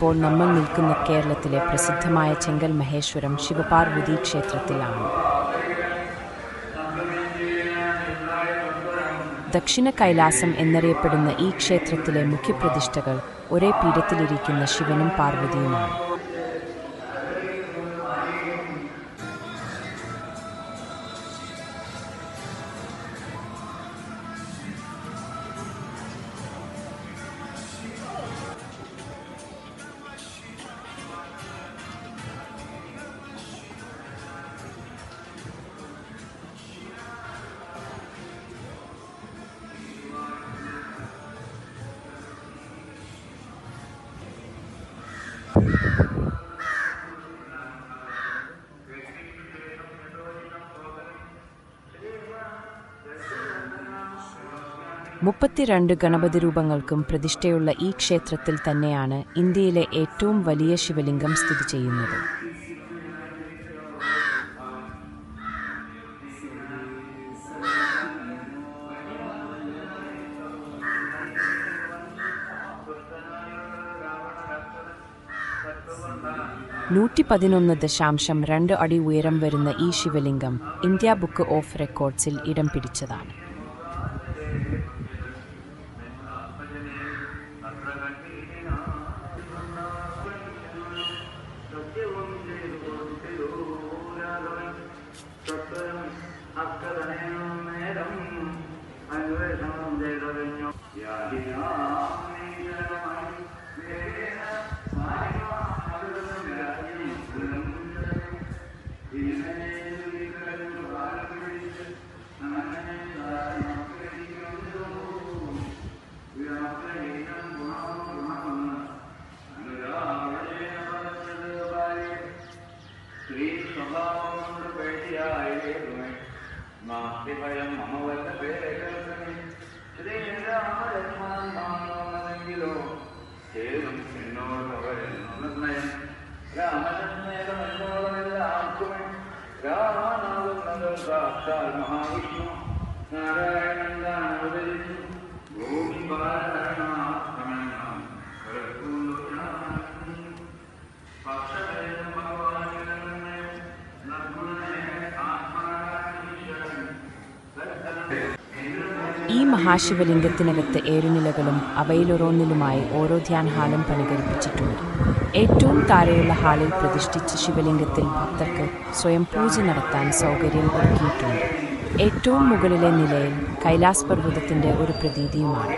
ഇപ്പോൾ നമ്മൾ നിൽക്കുന്ന കേരളത്തിലെ പ്രസിദ്ധമായ ചെങ്കൽ മഹേശ്വരം ശിവപാർവതി ക്ഷേത്രത്തിലാണ്. ദക്ഷിണ കൈലാസം എന്നറിയപ്പെടുന്ന ഈ ക്ഷേത്രത്തിലെ മുഖ്യപ്രതിഷ്ഠകൾ ഒരേ പീഠത്തിലിരിക്കുന്ന ശിവനും പാർവതിയുമാണ്. മുപ്പത്തിരണ്ട് ഗണപതി രൂപങ്ങൾക്കും പ്രതിഷ്ഠയുള്ള ഈ ക്ഷേത്രത്തിൽ തന്നെയാണ് ഇന്ത്യയിലെ ഏറ്റവും വലിയ ശിവലിംഗം സ്ഥിതി ചെയ്യുന്നത്. നൂറ്റി പതിനൊന്ന് ദശാംശം രണ്ട് അടി ഉയരം വരുന്ന ഈ ശിവലിംഗം ഇന്ത്യ ബുക്ക് ഓഫ് റെക്കോർഡ്സിൽ ഇടം പിടിച്ചതാണ്. அக்கதனேரம் அன்வேஷனம் செய்தவிஞம் ஸ்ரீ சுபாவம் பேட்டியாயே മാതൃഭയം മമ വല്ല പേരെ കേൾക്കണേ ശ്രീരാമരെങ്കിലോ ചേരും എന്നോട് നിർണയം രാമചന്ദ്രേതം എന്നോടമെല്ലാവർക്കുമേ രാമനാകുന്നത് സാക്ഷാൽ മഹാവിഷ്ണു നാരായണൻ താൻ അവതരിച്ചു ഭൂമി പാരണാത്മനാം ഈ മഹാശിവലിംഗത്തിനകത്ത് ഏഴുനിലകളും അവയിലൊരോന്നിലുമായി ഓരോ ധ്യാൻ ഹാളും പണികരിപ്പിച്ചിട്ടുണ്ട് ഏറ്റവും താഴെയുള്ള ഹാളിൽ പ്രതിഷ്ഠിച്ച ശിവലിംഗത്തിൽ ഭക്തർക്ക് സ്വയം പൂജ നടത്താൻ സൗകര്യം ഒരുക്കിയിട്ടുണ്ട്. ഏറ്റവും മുകളിലെ നിലയിൽ കൈലാസ് പർവതത്തിന്റെ ഒരു പ്രതീതിയുമാണ്.